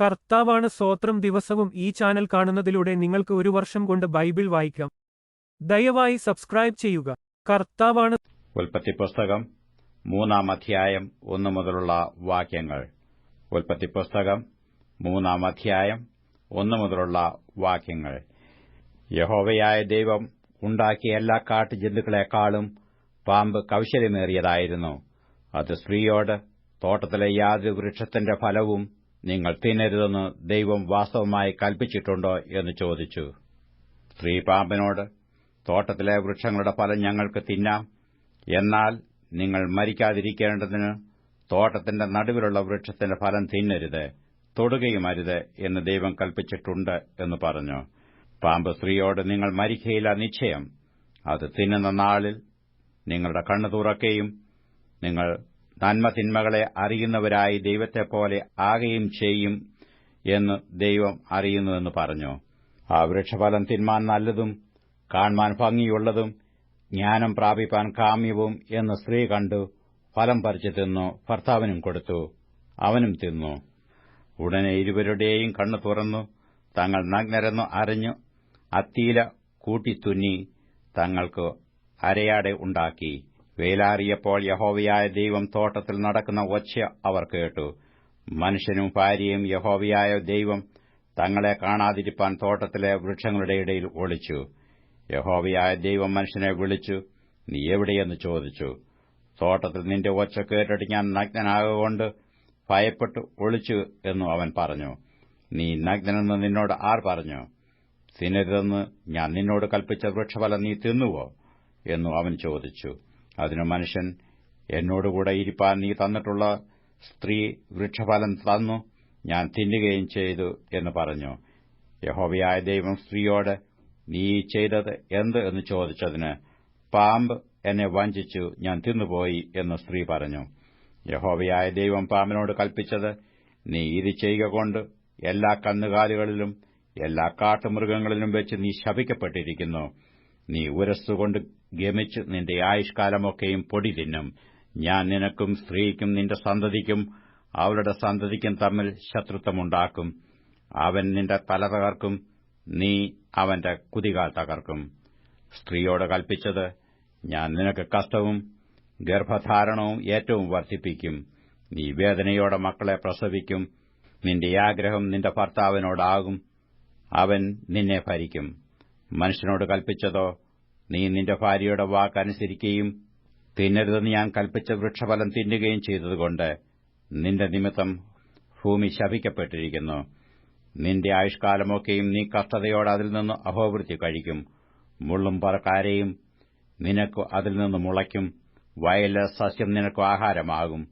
കർത്താവാണ് സ്വോത്രം ദിവസവും ഈ ചാനൽ കാണുന്നതിലൂടെ നിങ്ങൾക്ക് ഒരു വർഷം കൊണ്ട് ബൈബിൾ വായിക്കാം. ദയവായി സബ്സ്ക്രൈബ് ചെയ്യുക. കർത്താവാണ് ഉൽപ്പത്തി പുസ്തകം മൂന്നാം അധ്യായം ഒന്നു മുതലുള്ള വാക്യങ്ങൾ. ഉൽപ്പത്തി പുസ്തകം മൂന്നാം അധ്യായം ഒന്നു മുതലുള്ള വാക്യങ്ങൾ. യഹോവയായ ദൈവം ഉണ്ടാക്കിയ എല്ലാ കാട്ടുജന്തുക്കളെക്കാളും പാമ്പ് കൗശലമേറിയതായിരുന്നു. അത് സ്ത്രീയോട് തോട്ടത്തിലെ യാതൊരു വൃക്ഷത്തിന്റെ ഫലവും നിങ്ങൾ തിന്നരുതെന്ന് ദൈവം വാസ്തവമായി കൽപ്പിച്ചിട്ടുണ്ടോ എന്ന് ചോദിച്ചു. സ്ത്രീ പാമ്പിനോട് തോട്ടത്തിലെ വൃക്ഷങ്ങളുടെ ഫലം ഞങ്ങൾക്ക് തിന്നാം. എന്നാൽ നിങ്ങൾ മരിക്കാതിരിക്കേണ്ടതിന് തോട്ടത്തിന്റെ നടുവിലുള്ള വൃക്ഷത്തിന്റെ ഫലം തിന്നരുത് തൊടുകയും അരുത് എന്ന് ദൈവം കൽപ്പിച്ചിട്ടുണ്ട് എന്ന് പറഞ്ഞു. പാമ്പ് സ്ത്രീയോട് നിങ്ങൾ മരിക്കയില്ല നിശ്ചയം. അത് തിന്നുന്ന നാളിൽ നിങ്ങളുടെ കണ്ണു തുറക്കുകയും നിങ്ങൾ നന്മതിന്മകളെ അറിയുന്നവരായി ദൈവത്തെപ്പോലെ ആകുകയും ചെയ്യും എന്ന് ദൈവം അറിയുന്നുവെന്ന് പറഞ്ഞു. ആ വൃക്ഷഫലം തിന്മാൻ നല്ലതും കാണുവാൻ ഭംഗിയുള്ളതും ജ്ഞാനം പ്രാപിപ്പാൻ കാമ്യവും എന്ന് സ്ത്രീ കണ്ടു ഫലം പറിച്ചു തിന്നു ഭർത്താവിനും കൊടുത്തു അവനും തിന്നു. ഉടനെ ഇരുവരുടെയും കണ്ണു തുറന്നു തങ്ങൾ നഗ്നരെന്നു അറിഞ്ഞു അത്തീല കൂട്ടിത്തുന്നി തങ്ങൾക്ക് അരയാടെ ഉണ്ടാക്കി. വേലാറിയപ്പോൾ യഹോവയായ ദൈവം തോട്ടത്തിൽ നടക്കുന്ന ഒച്ച അവർ കേട്ടു. മനുഷ്യനും ഭാര്യയും യഹോവയായ ദൈവം തങ്ങളെ കാണാതിരിപ്പാൻ തോട്ടത്തിലെ വൃക്ഷങ്ങളുടെ ഇടയിൽ ഒളിച്ചു. യഹോവയായ ദൈവം മനുഷ്യനെ വിളിച്ചു നീ എവിടെയെന്ന് ചോദിച്ചു? തോട്ടത്തിൽ നിന്റെ ഒച്ച കേട്ടിട്ട് ഞാൻ നഗ്നനാകൊണ്ട് ഭയപ്പെട്ട് ഒളിച്ചു എന്നു അവൻ പറഞ്ഞു. നീ നഗ്നനെന്ന് നിന്നോട് ആർ പറഞ്ഞു? തിന്നരുതെന്ന് ഞാൻ നിന്നോട് കൽപ്പിച്ച വൃക്ഷഫലം നീ തിന്നുവോ? എന്നു അവൻ ചോദിച്ചു. അതിനു മനുഷ്യൻ എന്നോടുകൂടെ ഇരിപ്പാൻ നീ തന്നിട്ടുള്ള സ്ത്രീ വൃക്ഷഫലം തന്നു ഞാൻ തിന്നുകയും ചെയ്തു എന്ന് പറഞ്ഞു. യഹോവയായ ദൈവം സ്ത്രീയോട് നീ ചെയ്തത് എന്ത്? എന്ന് ചോദിച്ചതിന് പാമ്പ് എന്നെ വഞ്ചിച്ചു ഞാൻ തിന്നുപോയി എന്ന് സ്ത്രീ പറഞ്ഞു. യഹോവയായ ദൈവം പാമ്പിനോട് കൽപ്പിച്ചത് നീ ഇത് ചെയ്യുക കൊണ്ട് എല്ലാ കന്നുകാലികളിലും എല്ലാ കാട്ടുമൃഗങ്ങളിലും വെച്ച് നീ ശപിക്കപ്പെട്ടിരിക്കുന്നു. നീ ഉരസ്സുകൊണ്ട് ഗമിച്ച് നിന്റെ ആയുഷ്കാലമൊക്കെയും പൊടി തിന്നും. ഞാൻ നിനക്കും സ്ത്രീക്കും നിന്റെ സന്തതിക്കും അവളുടെ സന്തതിക്കും തമ്മിൽ ശത്രുത്വമുണ്ടാക്കും. അവൻ നിന്റെ തല തകർക്കും നീ അവന്റെ കുതികാൽ തകർക്കും. സ്ത്രീയോട് കൽപ്പിച്ചത് ഞാൻ നിനക്ക് കഷ്ടവും ഗർഭധാരണവും ഏറ്റവും വർദ്ധിപ്പിക്കും. നീ വേദനയോടെ മക്കളെ പ്രസവിക്കും നിന്റെ ആഗ്രഹം നിന്റെ ഭർത്താവിനോടാകും അവൻ നിന്നെ ഭരിക്കും. മനുഷ്യനോട് കൽപ്പിച്ചതോ നീ നിന്റെ ഭാര്യയുടെ വാക്കനുസരിക്കുകയും തിന്നരുതെന്ന് ഞാൻ കൽപ്പിച്ച വൃക്ഷഫലം തിന്നുകയും ചെയ്തതുകൊണ്ട് നിന്റെ നിമിത്തം ഭൂമി ശപിക്കപ്പെട്ടിരിക്കുന്നു. നിന്റെ ആയുഷ്കാലമൊക്കെയും നീ കഷ്ടതയോടെ അതിൽ നിന്ന് അഹോവൃത്തി കഴിക്കും. മുള്ളും പറക്കാരെയും നിനക്ക് അതിൽ നിന്ന് മുളയ്ക്കും. വയൽ സസ്യം നിനക്ക് ആഹാരമാകും.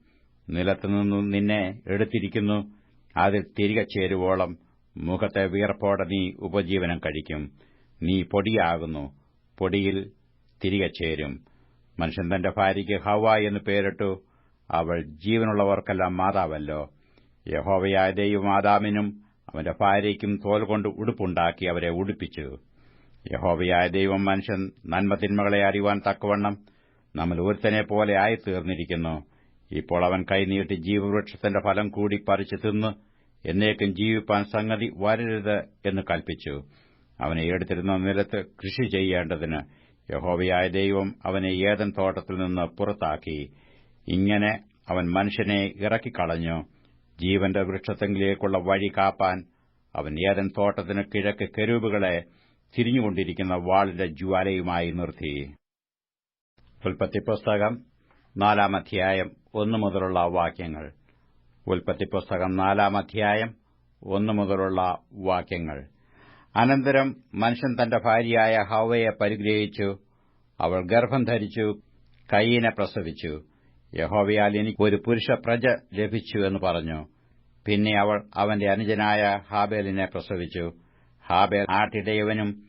നിലത്തുനിന്ന് നിന്നെ എടുത്തിരിക്കുന്നു. അതിൽ തിരികെ ചേരുവോളം മുഖത്തെ വിയർപ്പോടെ നീ ഉപജീവനം കഴിക്കും. നീ പൊടിയാകുന്നു. പൊടിയിൽ തിരികെ ചേരും. മനുഷ്യൻ തന്റെ ഭാര്യയ്ക്ക് ഹവ എന്ന് പേരിട്ടു. അവൾ ജീവനുള്ളവർക്കെല്ലാം മാതാവല്ലോ. യഹോവയായ ദൈവം ആദാമിനും അവന്റെ ഭാര്യയ്ക്കും തോൽ കൊണ്ട് ഉടുപ്പുണ്ടാക്കി അവരെ ഉടുപ്പിച്ചു. യഹോവയായ ദൈവം മനുഷ്യൻ നന്മതിന്മകളെ അറിയുവാൻ തക്കവണ്ണം നമ്മൾ ഒരുത്തനെ പോലെ ആയിത്തീർന്നിരിക്കുന്നു. ഇപ്പോൾ അവൻ കൈനീട്ടി ജീവവൃക്ഷത്തിന്റെ ഫലം കൂടി പറിച്ചു തിന്ന് എന്നേക്കും ജീവിപ്പാൻ സംഗതി വരരുത് എന്ന് കൽപ്പിച്ചു. അവനെ എടുത്തിരുന്ന നിലത്ത് കൃഷി ചെയ്യേണ്ടതിന് യഹോവയായ ദൈവം അവനെ ഏതൻ തോട്ടത്തിൽ നിന്ന് പുറത്താക്കി. ഇങ്ങനെ അവൻ മനുഷ്യനെ ഇറക്കിക്കളഞ്ഞു. ജീവന്റെ വൃക്ഷത്തെങ്കിലേക്കുള്ള വഴി കാപ്പാൻ അവൻ ഏതൻ തോട്ടത്തിന് കിഴക്ക് കെരൂബുകളെ തിരിഞ്ഞുകൊണ്ടിരിക്കുന്ന വാളിന്റെ ജ്വാലയുമായി നിർത്തി. ഉൽപ്പത്തി പുസ്തകം നാലാം അധ്യായം ഒന്നു മുതലുള്ള വാക്യങ്ങൾ. ഉൽപ്പത്തി പുസ്തകം നാലാം അധ്യായം ഒന്നു മുതലുള്ള വാക്യങ്ങൾ. അനന്തരം മനുഷ്യൻ തന്റെ ഭാര്യയായ ഹവയെ പരിഗ്രഹിച്ചു. അവൾ ഗർഭം ധരിച്ചു കയ്യനെ പ്രസവിച്ചു. യഹോവയാൽ എനിക്ക് ഒരു പുരുഷ പ്രജ ലഭിച്ചു എന്ന് പറഞ്ഞു. പിന്നെ അവൾ അവന്റെ അനുജനായ ഹാബേലിനെ പ്രസവിച്ചു. ഹാബേൽ ആട്ടിടയവനും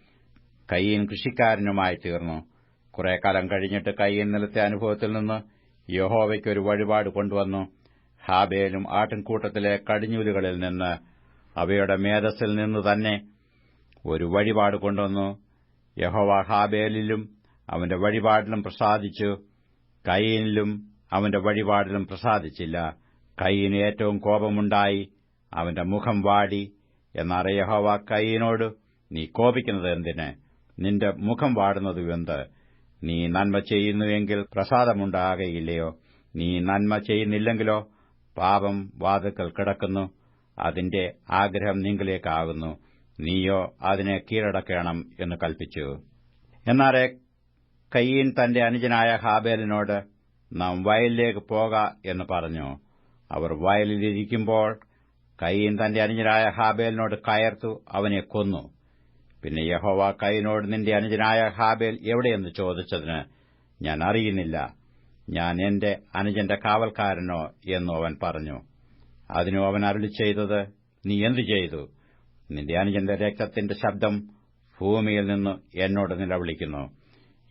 കയ്യൻ കൃഷിക്കാരനുമായി തീർന്നു. കുറെ കാലം കഴിഞ്ഞിട്ട് കയ്യൻ നിലത്തെ അനുഭവത്തിൽ നിന്ന് യഹോവയ്ക്ക് ഒരു വഴിപാട് കൊണ്ടുവന്നു. ഹാബേലും ആട്ടിൻകൂട്ടത്തിലെ കടിഞ്ഞൂലുകളിൽ നിന്ന് അവയുടെ മേധസ്സിൽ നിന്ന് തന്നെ ഒരു വഴിപാട് കൊണ്ടുവന്നു. യഹോവ ഹാബേലിലും അവന്റെ വഴിപാടിലും പ്രസാദിച്ചു. കയ്യനിലും അവന്റെ വഴിപാടിലും പ്രസാദിച്ചില്ല. കയ്യന് ഏറ്റവും കോപമുണ്ടായി. അവന്റെ മുഖം വാടി. എന്നാൽ യഹോവ കയ്യനോട് നീ കോപിക്കുന്നത് എന്തിന്? നിന്റെ മുഖം വാടുന്നത് എന്ത്? നീ നന്മ ചെയ്യുന്നുവെങ്കിൽ പ്രസാദമുണ്ടാകയില്ലയോ? നീ നന്മ ചെയ്യുന്നില്ലെങ്കിലോ? പാപം വാതുക്കൽ കിടക്കുന്നു. അതിന്റെ ആഗ്രഹം നിങ്കിലേക്കാകുന്നു നീയോ അതിനെ കീഴടക്കണം എന്ന് കൽപ്പിച്ചു. എന്നാറെ കയ്യീൻ തന്റെ അനുജനായ ഹാബേലിനോട് നാം വയലിലേക്ക് പോക എന്ന് പറഞ്ഞു. അവർ വയലിലിരിക്കുമ്പോൾ കയ്യീൻ തന്റെ അനുജനായ ഹാബേലിനോട് കയർത്തു അവനെ കൊന്നു. പിന്നെ യഹോവ കൈനോട് നിന്റെ അനുജനായ ഹാബേൽ എവിടെയെന്ന് ചോദിച്ചതിന് ഞാൻ അറിയുന്നില്ല. ഞാൻ എന്റെ അനുജന്റെ കാവൽക്കാരനോ എന്നു അവൻ പറഞ്ഞു. അതിനു അവൻ അരുളി ചെയ്തത് നീ എന്തു ചെയ്തു? നിന്റെ അനുജന്റെ രക്തത്തിന്റെ ശബ്ദം ഭൂമിയിൽ നിന്ന് എന്നോട് നിലവിളിക്കുന്നു.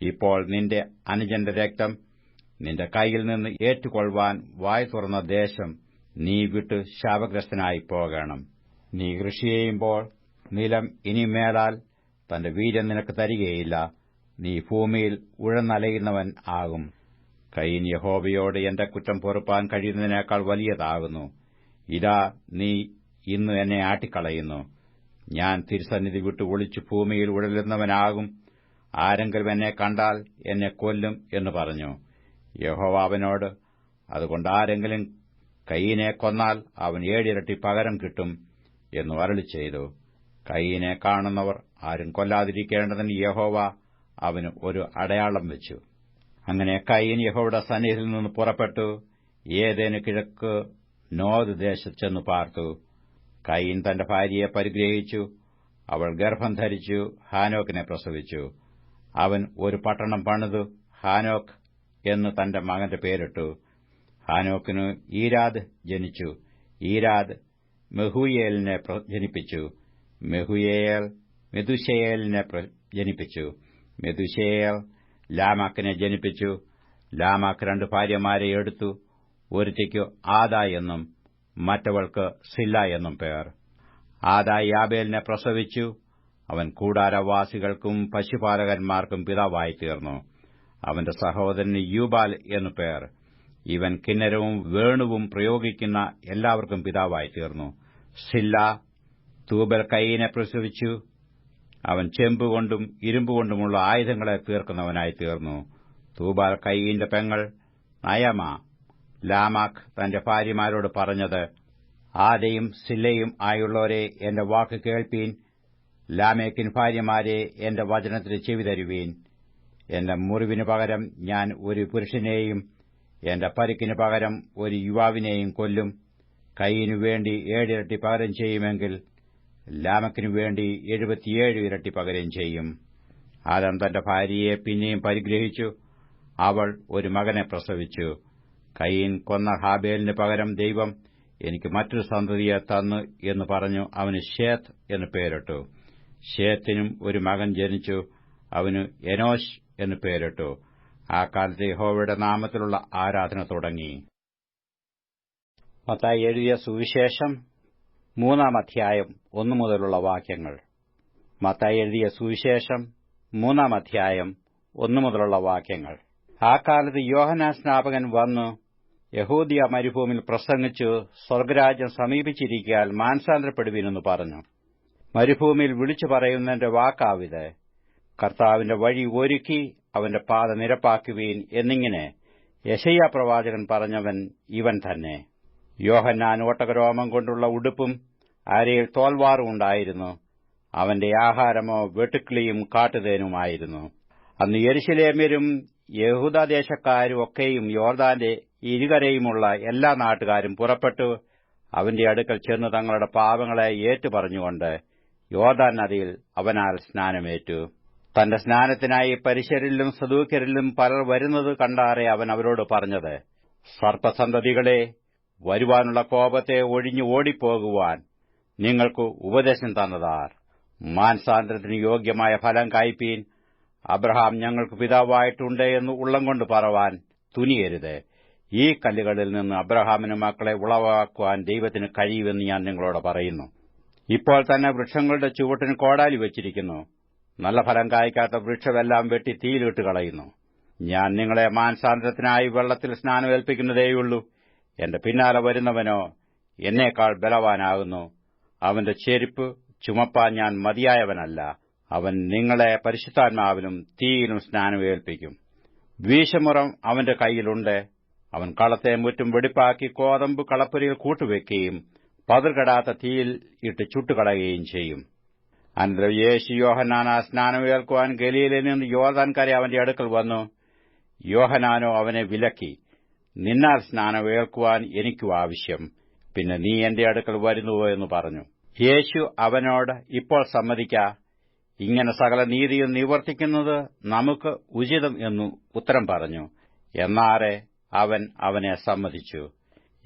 ഇപ്പോൾ നിന്റെ അനുജന്റെ രക്തം നിന്റെ കൈയിൽ നിന്ന് ഏറ്റുകൊള്ളുവാൻ വായ് തുറന്ന ദേശം നീ വിട്ട് ശാപഗ്രസ്തനായി പോകണം. നീ കൃഷി ചെയ്യുമ്പോൾ നിലം ഇനി മേലാൽ തന്റെ വീര്യം നിനക്ക് തരികയില്ല. നീ ഭൂമിയിൽ ഉഴന്നലയുന്നവൻ ആകും. കൈൻ യഹോബയോട് എന്റെ കുറ്റം പൊറുപ്പാൻ കഴിയുന്നതിനേക്കാൾ വലിയതാകുന്നു. ഇതാ നീ ഇന്ന് എന്നെ ആട്ടിക്കളയുന്നു. ഞാൻ തിരുസന്നിധി വിട്ട് ഒളിച്ചു ഭൂമിയിൽ ഉഴലുന്നവനാകും. ആരെങ്കിലും എന്നെ കണ്ടാൽ എന്നെ കൊല്ലും എന്ന് പറഞ്ഞു. യഹോവാവനോട് അതുകൊണ്ട് ആരെങ്കിലും കൈയിനെ കൊന്നാൽ അവൻ ഏഴിരട്ടി പകരം കിട്ടും എന്നു അരളി ചെയ്തു. കൈയിനെ കാണുന്നവർ ആരും കൊല്ലാതിരിക്കേണ്ടതിന് യഹോവ അവന് ഒരു അടയാളം വെച്ചു. അങ്ങനെ കൈയിൻ യഹോയുടെ സന്നിധിയിൽ നിന്ന് പുറപ്പെട്ടു. ഏതേന് കിഴക്ക് നോദ് ദേശത്ത് ചെന്നു പാർത്തു. കൈൻ തന്റെ ഭാര്യയെ പരിഗ്രഹിച്ചു. അവൾ ഗർഭം ധരിച്ചു. ഹാനോക്കിനെ പ്രസവിച്ചു. അവൻ ഒരു പട്ടണം പണിതു. ഹാനോക്ക് എന്ന് തന്റെ മകന്റെ പേരിട്ടു. ഹാനോക്കിനു ഈരാദ് ജനിച്ചു. ഈരാദ് മെഹുയേലിനെ ജനിപ്പിച്ചു മെഹുയേൽ മെതുശയേലിനെ ജനിപ്പിച്ചു മെതുശയേൽ ലാമാക്കിനെ ജനിപ്പിച്ചു. ലാമാക്ക് രണ്ട് ഭാര്യമാരെ എടുത്തു. ഒരുത്തിക്കു ആദ എന്നും മറ്റവൾക്ക് സില്ല എന്നും പേർ. ആദാ യാബേലിനെ പ്രസവിച്ചു. അവൻ കൂടാരവാസികൾക്കും പശുപാലകന്മാർക്കും പിതാവായി തീർന്നു അവന്റെ സഹോദരന് യൂബാൽ എന്നു പേർ. ഇവൻ കിന്നരവും വേണുവും പ്രയോഗിക്കുന്ന എല്ലാവർക്കും പിതാവായി തീർന്നു സില്ല തൂബൽ കൈയിനെ പ്രസവിച്ചു. അവൻ ചെമ്പുകൊണ്ടും ഇരുമ്പുകൊണ്ടുമുള്ള ആയുധങ്ങളെ തീർക്കുന്നവനായി തീർന്നു തൂബാൽ കൈയിന്റെ പെങ്ങൾ നയമ. ലാമാഖ് തന്റെ ഭാര്യമാരോട് പറഞ്ഞത് ആദയും സില്ലയും ആയുള്ളവരെ എന്റെ വാക്ക് കേൾപ്പീൻ ലാമേക്കിൻ ഭാര്യമാരെ എന്റെ വചനത്തിന് ചെവി തരുവീൻ. എന്റെ മുറിവിന് പകരം ഞാൻ ഒരു പുരുഷനെയും എന്റെ പരുക്കിന് പകരം ഒരു യുവാവിനെയും കൊല്ലും. കൈയിനു വേണ്ടി ഏഴിരട്ടി പകരം ചെയ്യുമെങ്കിൽ ലാമക്കിനു വേണ്ടി എഴുപത്തിയേഴ് ഇരട്ടി പകരം ചെയ്യും. ആദം തന്റെ ഭാര്യയെ പിന്നെയും പരിഗ്രഹിച്ചു. അവൾ ഒരു മകനെ പ്രസവിച്ചു. കയ്യൻ കൊന്ന ഹാബേലിന് പകരം ദൈവം എനിക്ക് മറ്റൊരു സന്തതിയെ തന്നു എന്ന് പറഞ്ഞു അവന് ഷേത്ത് എന്ന് പേരിട്ടു. ഷേത്തിനും ഒരു മകൻ ജനിച്ചു. അവന് എനോഷ് എന്ന് പേരിട്ടു. ആ കാലത്ത് യഹോവയുടെ നാമത്തിലുള്ള ആരാധന തുടങ്ങി. മത്തായി എഴുതിയ സുവിശേഷം മൂന്നാം അധ്യായം ഒന്നു മുതലുള്ള വാക്യങ്ങൾ. മത്തായി എഴുതിയ സുവിശേഷം മൂന്നാം അധ്യായം ഒന്നു മുതലുള്ള വാക്യങ്ങൾ. ആ കാലത്ത് യോഹനാ സ്നാപകൻ വന്നു യഹൂദിയ മരുഭൂമിയിൽ പ്രസംഗിച്ചു സ്വർഗരാജ്യം സമീപിച്ചിരിക്കാൻ മാനസാന്തരപ്പെടുവിനെന്ന് പറഞ്ഞു. മരുഭൂമിയിൽ വിളിച്ചു പറയുന്നതിന്റെ വാക്കാവിത്. കർത്താവിന്റെ വഴി ഒരുക്കി അവന്റെ പാത നിരപ്പാക്കുവീൻ എന്നിങ്ങനെ യശയ്യ പ്രവാചകൻ പറഞ്ഞവൻ ഇവൻ തന്നെ. യോഹന്നാൻ ഓട്ടകരോമം കൊണ്ടുള്ള ഉടുപ്പും അരയിൽ തോൽവാറും ഉണ്ടായിരുന്നു. അവന്റെ ആഹാരമോ വെട്ടുക്കിളിയും കാട്ടുതേനുമായിരുന്നു. അന്ന് യെരുശലേമ്യരും യഹൂദദേശക്കാരും ഒക്കെയും യോർദാന്റെ ഇരുകരയുമുള്ള എല്ലാ നാട്ടുകാരും പുറപ്പെട്ടു അവന്റെ അടുക്കൽ ചെന്ന് തങ്ങളുടെ പാപങ്ങളെ ഏറ്റുപറഞ്ഞുകൊണ്ട് യോർദാൻ നദിയിൽ അവനാൽ സ്നാനമേറ്റു. തന്റെ സ്നാനത്തിനായി പരിശരിലും സദൂക്കരിലും പലർ വരുന്നത് കണ്ടാറെ അവൻ അവരോട് പറഞ്ഞത് സർപ്പസന്തതികളെ വരുവാനുള്ള കോപത്തെ ഒഴിഞ്ഞു ഓടിപ്പോകുവാൻ നിങ്ങൾക്ക് ഉപദേശം തന്നതാർ. മാൻസാന്തരത്തിന് യോഗ്യമായ ഫലം കായ്പീൻ അബ്രഹാം ഞങ്ങൾക്ക് പിതാവായിട്ടുണ്ട് എന്ന് ഉള്ളം കൊണ്ട് പറവാൻ തുനിയരുത്. ഈ കല്ലുകളിൽ നിന്ന് അബ്രഹാമിന് മക്കളെ ഉളവാക്കുവാൻ ദൈവത്തിന് കഴിയുമെന്ന് ഞാൻ നിങ്ങളോട് പറയുന്നു. ഇപ്പോൾ തന്നെ വൃക്ഷങ്ങളുടെ ചുവട്ടിന് കോടാലി വച്ചിരിക്കുന്നു. നല്ല ഫലം കായ്ക്കാത്ത വൃക്ഷമെല്ലാം വെട്ടി തീയിലിട്ട് കളയുന്നു. ഞാൻ നിങ്ങളെ മാനസാന്തരത്തിനായി വെള്ളത്തിൽ സ്നാനമേൽപ്പിക്കുന്നതേയുള്ളൂ എന്റെ പിന്നാലെ വരുന്നവനോ എന്നേക്കാൾ ബലവാനാകുന്നു. അവന്റെ ചെരുപ്പ് ചുമപ്പാൻ ഞാൻ മതിയായവനല്ല. അവൻ നിങ്ങളെ പരിശുദ്ധാത്മാവിലും തീയിലും സ്നാനമേൽപ്പിക്കും വീശമുറം അവന്റെ കൈയിലുണ്ട് അവൻ കളത്തെ മുറ്റും വെടിപ്പാക്കി കോതമ്പ് കളപ്പുരയിൽ കൂട്ടുവെക്കുകയും പതിർകടാത്ത തീയിൽ ഇട്ട് ചുട്ടുകളയുകയും ചെയ്യും. അനന്തരം യേശു സ്നാനം സ്നാനമേൽക്കുവാൻ ഗലിയിലെ നിന്ന് യോർദാൻ കര അവന്റെ അടുക്കൽ വന്നു. യോഹനാനോ അവനെ വിലക്കി നിന്നാൽ സ്നാനമേൽക്കുവാൻ എനിക്കും ആവശ്യം. പിന്നെ നീ എന്റെ അടുക്കൽ വരുന്നുവോ എന്ന് പറഞ്ഞു. യേശു അവനോട് ഇപ്പോൾ സമ്മതിക്ക. ഇങ്ങനെ സകല നീതിയും നിവർത്തിക്കുന്നത് നമുക്ക് ഉചിതം എന്നു ഉത്തരം പറഞ്ഞു. എന്നാറെ അവൻ അവനെ സമ്മതിച്ചു.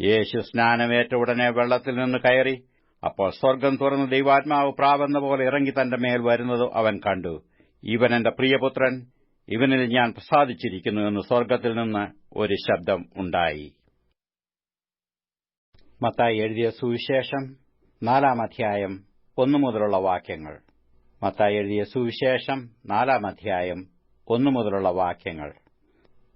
യേശു സ്നാനമേറ്റ ഉടനെ വെള്ളത്തിൽ നിന്ന് കയറി. അപ്പോൾ സ്വർഗം തുറന്ന് ദൈവാത്മാവ് പ്രാവെന്ന പോലെ ഇറങ്ങി തന്റെ മേൽ വരുന്നത് അവൻ കണ്ടു. ഇവൻ എന്റെ പ്രിയപുത്രൻ ഇവനിൽ ഞാൻ പ്രസാദിച്ചിരിക്കുന്നു എന്ന് സ്വർഗത്തിൽ നിന്ന് ഒരു ശബ്ദം ഉണ്ടായി. മത്തായി എഴുതിയ സുവിശേഷം നാലാം അധ്യായം ഒന്നു മുതലുള്ള വാക്യങ്ങൾ. മത്തായി എഴുതിയ സുവിശേഷം നാലാം അധ്യായം ഒന്നു മുതലുള്ള വാക്യങ്ങൾ.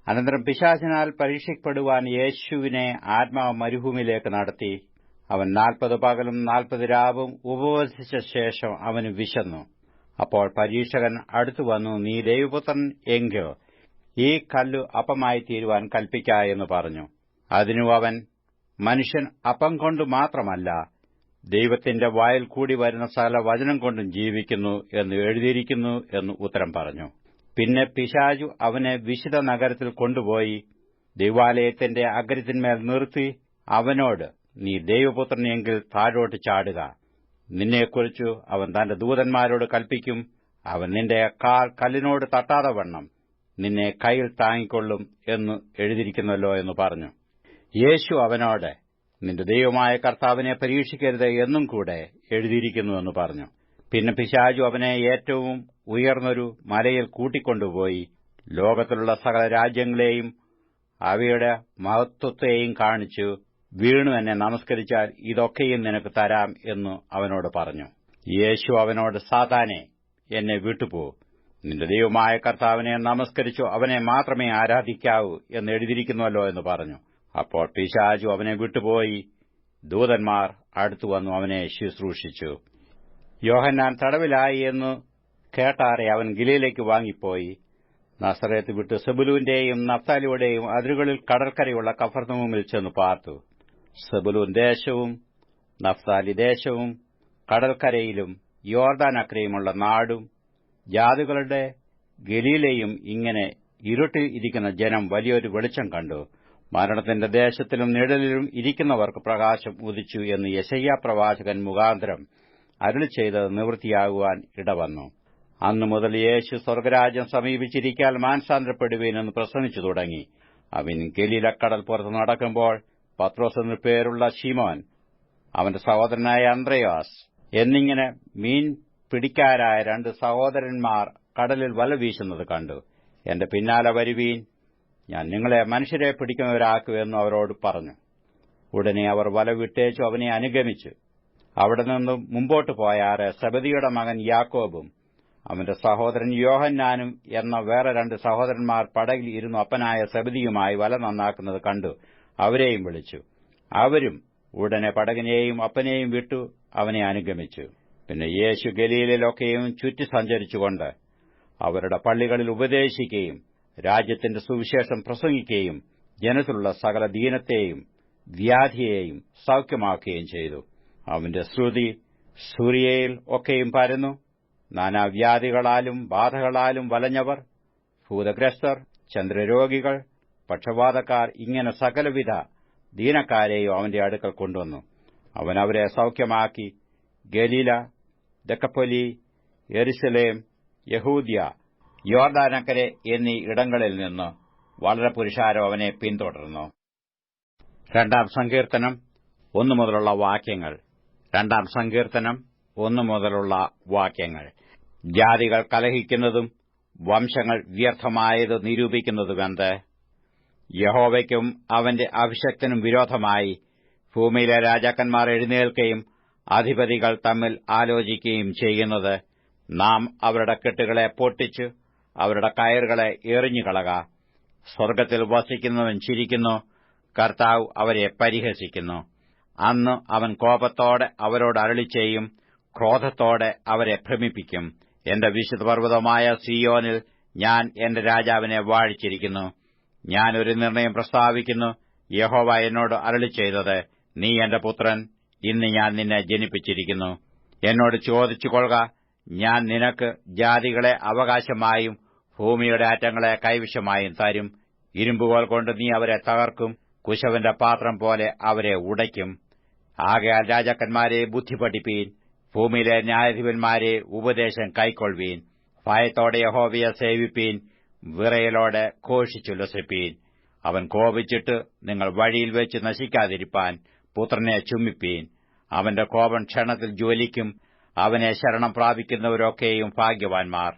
അനന്തരം പിശാചിനാൽ പരീക്ഷിക്കപ്പെടുവാൻ യേശുവിനെ ആത്മാവ് മരുഭൂമിയിലേക്ക് നടത്തി. അവൻ നാൽപ്പത് പകലും നാൽപ്പത് രാവും ഉപവസിച്ച ശേഷം അവന് വിശന്നു. അപ്പോൾ പരീക്ഷകൻ അടുത്തു വന്നു നീ ദൈവപുത്രൻ എങ്കിൽ ഈ കല്ലു അപ്പമായി തീരുവാൻ കൽപ്പിക്ക എന്ന് പറഞ്ഞു. അതിനു അവൻ മനുഷ്യൻ അപ്പം കൊണ്ട് മാത്രമല്ല ദൈവത്തിന്റെ വായിൽ കൂടി വരുന്ന സകല വചനം കൊണ്ടും ജീവിക്കുന്നു എന്ന് എഴുതിയിരിക്കുന്നു എന്ന് ഉത്തരം പറഞ്ഞു. പിന്നെ പിശാജു അവനെ വിശുദ്ധ നഗരത്തിൽ കൊണ്ടുപോയി ദൈവാലയത്തിന്റെ അഗ്രത്തിന്മേൽ നിർത്തി അവനോട് നീ ദൈവപുത്രനെങ്കിൽ താഴോട്ട് ചാടുക. നിന്നെക്കുറിച്ചു അവൻ തന്റെ ദൂതന്മാരോട് കൽപ്പിക്കും. അവൻ നിന്റെ കാൽ കല്ലിനോട് തട്ടാതെ വണ്ണം. നിന്നെ കയ്യിൽ താങ്ങിക്കൊള്ളും എന്ന് എഴുതിയിരിക്കുന്നല്ലോ എന്ന് പറഞ്ഞു. യേശു അവനോട് നിന്റെ ദൈവമായ കർത്താവിനെ പരീക്ഷിക്കരുത് എന്നും കൂടെ എഴുതിയിരിക്കുന്നുവെന്ന് പറഞ്ഞു. പിന്നെ പിശാജു അവനെ ഏറ്റവും ഉയർന്നൊരു മലയിൽ കൂട്ടിക്കൊണ്ടുപോയി. ലോകത്തിലുള്ള സകല രാജ്യങ്ങളെയും അവയുടെ മഹത്വത്തെയും കാണിച്ചു വീണു എന്നെ നമസ്കരിച്ചാൽ ഇതൊക്കെയും നിനക്ക് തരാം എന്ന് അവനോട് പറഞ്ഞു. യേശു അവനോട് സാധാനെ എന്നെ വിട്ടുപോ. നിന്റെ ദൈവമായ കർത്താവിനെ നമസ്കരിച്ചു അവനെ മാത്രമേ ആരാധിക്കാവൂ എന്ന് എഴുതിയിരിക്കുന്നുവല്ലോ എന്ന് പറഞ്ഞു. അപ്പോൾ പിശാജു അവനെ വിട്ടുപോയി. ദൂതന്മാർ അടുത്തു വന്നു അവനെ ശുശ്രൂഷിച്ചു. യോഹന്നാൻ തടവിലായി എന്ന് കേട്ടാറെ അവൻ ഗിലയിലേക്ക് വാങ്ങിപ്പോയി. നസറേത്ത് വിട്ട് സെബുലുവിന്റെയും നഫ്താലിയുടെയും അതിരുകളിൽ കടൽക്കരയുള്ള കഫർനമുമിൽ ചെന്ന് പാർത്തു. സെബുലൂൻ ദേശവും നഫ്താലി ദേശവും കടൽക്കരയിലും യോർദാൻ അക്കരയുമുള്ള നാടും ജാതികളുടെ ഗലീലയും ഇങ്ങനെ ഇരുട്ടിൽ ഇരിക്കുന്ന ജനം വലിയൊരു വെളിച്ചം കണ്ടു. മരണത്തിന്റെ ദേശത്തിലും നിഴലിലും ഇരിക്കുന്നവർക്ക് പ്രകാശം ഉദിച്ചു എന്ന് യശയ്യ പ്രവാചകൻ മുഖാന്തരം അരുളി ചെയ്തത് നിവൃത്തിയാകുവാൻ ഇടവന്നു. അന്നു മുതൽ യേശു സ്വർഗരാജ്യം സമീപിച്ചിരിക്കാൻ മാനസാന്തരപ്പെടുവീനെന്ന് പ്രസംഗിച്ചു തുടങ്ങി. അവൻ ഗലീലക്കടൽ പുറത്ത് നടക്കുമ്പോൾ പത്രോസ് എന്നു പേരുള്ള ഷീമോൻ അവന്റെ സഹോദരനായ അന്ത്രയാസ് എന്നിങ്ങനെ മീൻ പിടിക്കാരായ രണ്ട് സഹോദരന്മാർ കടലിൽ വല വീശുന്നത് കണ്ടു. എന്റെ പിന്നാലെ വരുവീൻ ഞാൻ നിങ്ങളെ മനുഷ്യരെ പിടിക്കുന്നവരാക്കുമെന്ന് അവരോട് പറഞ്ഞു. ഉടനെ അവർ വല വിട്ടേച്ചു അവനെ അനുഗമിച്ചു. അവിടെ നിന്നും മുമ്പോട്ട് പോയാറ് സബദിയുടെ മകൻ യാക്കോബും. അവന്റെ സഹോദരൻ യോഹന്നാനും എന്ന വേറെ രണ്ട് സഹോദരന്മാർ പടകിൽ ഇരുന്നു അപ്പനായ സബദിയുമായി വല നന്നാക്കുന്നത് കണ്ടു. അവരെയും വിളിച്ചു. അവരും ഉടനെ പടകിനെയും അപ്പനെയും വിട്ടു അവനെ അനുഗമിച്ചു. പിന്നെ യേശു ഗലീലിലൊക്കെയും ചുറ്റി സഞ്ചരിച്ചുകൊണ്ട് അവരുടെ പള്ളികളിൽ ഉപദേശിക്കുകയും രാജ്യത്തിന്റെ സുവിശേഷം പ്രസംഗിക്കുകയും ജനത്തിലുള്ള സകല ദീനത്തെയും വ്യാധിയെയും സൌഖ്യമാക്കുകയും ചെയ്തു. അവന്റെ ശ്രുതി സൂര്യയിൽ ഒക്കെയും പരന്നു. നാനാവ്യാധികളാലും ബാധകളാലും വലഞ്ഞവർ ഭൂതഗ്രസ്തർ ചന്ദ്രരോഗികൾ പക്ഷപാതക്കാർ ഇങ്ങനെ സകലവിധ ദീനക്കാരെയും അവന്റെ അടുക്കൽ കൊണ്ടുവന്നു. അവൻ അവരെ സൌഖ്യമാക്കി. ഗലീല ദക്കപ്പൊലി എരുസലേം യഹൂദിയ യോർദാനക്കരെ എന്നീ ഇടങ്ങളിൽ നിന്ന് വളരെ പുരുഷാരം അവനെ പിന്തുടർന്നു. രണ്ടാം സങ്കീർത്തനം ഒന്നു മുതലുള്ള വാക്യങ്ങൾ. രണ്ടാം സങ്കീർത്തനം ഒന്നു മുതലുള്ള വാക്യങ്ങൾ. ജാതികൾ കലഹിക്കുന്നതും വംശങ്ങൾ വ്യർത്ഥമായത് നിരൂപിക്കുന്നതുമെന്ത്? യഹോവയ്ക്കും അവന്റെ അഭിഷക്തനും വിരോധമായി ഭൂമിയിലെ രാജാക്കന്മാർ എഴുന്നേൽക്കുകയും അധിപതികൾ തമ്മിൽ ആലോചിക്കുകയും ചെയ്യുന്നത് നാം അവരുടെ കെട്ടുകളെ പൊട്ടിച്ച് അവരുടെ കയറുകളെ എറിഞ്ഞുകളക സ്വർഗത്തിൽ വസിക്കുന്നവൻ ചിരിക്കുന്നു കർത്താവ് അവരെ പരിഹസിക്കുന്നു. അന്ന് അവൻ കോപത്തോടെ അവരോട് അരളി ചെയ്യും ക്രോധത്തോടെ അവരെ ഭ്രമിപ്പിക്കും. എന്റെ വിശുദ്ധ പർവതമായ സിയോനിൽ ഞാൻ എന്റെ രാജാവിനെ വാഴിച്ചിരിക്കുന്നു. ഞാൻ ഒരു നിർണയം പ്രസ്താവിക്കുന്നു. യഹോവ എന്നോട് അരളി ചെയ്തത് നീ എന്റെ പുത്രൻ ഇന്ന് ഞാൻ നിന്നെ ജനിപ്പിച്ചിരിക്കുന്നു. എന്നോട് ചോദിച്ചു കൊള്ളുക ഞാൻ നിനക്ക് ജാതികളെ അവകാശമായും ഭൂമിയുടെ അറ്റങ്ങളെ കൈവശമായും തരും. ഇരുമ്പുകോൽ കൊണ്ട് നീ അവരെ തകർക്കും കുശവന്റെ പാത്രം പോലെ അവരെ ഉടയ്ക്കും. ആകയാൽ രാജാക്കന്മാരെ ബുദ്ധി പഠിപ്പീൻ ഭൂമിയിലെ ന്യായാധിപന്മാരെ ഉപദേശം കൈക്കൊള്ളുവീൻ ഭയത്തോടെ യഹോവയെ സേവിപ്പീൻ വിറയലോടെ ഘോഷിച്ചുല്ലസിപ്പീൻ. അവൻ കോപിച്ചിട്ട് നിങ്ങൾ വഴിയിൽ വെച്ച് നശിക്കാതിരിപ്പാൻ പുത്രനെ ചുമ്മിപ്പീൻ. അവന്റെ കോപം ക്ഷണത്തിൽ ജ്വലിക്കും അവനെ ശരണം പ്രാപിക്കുന്നവരൊക്കെയും ഭാഗ്യവാൻമാർ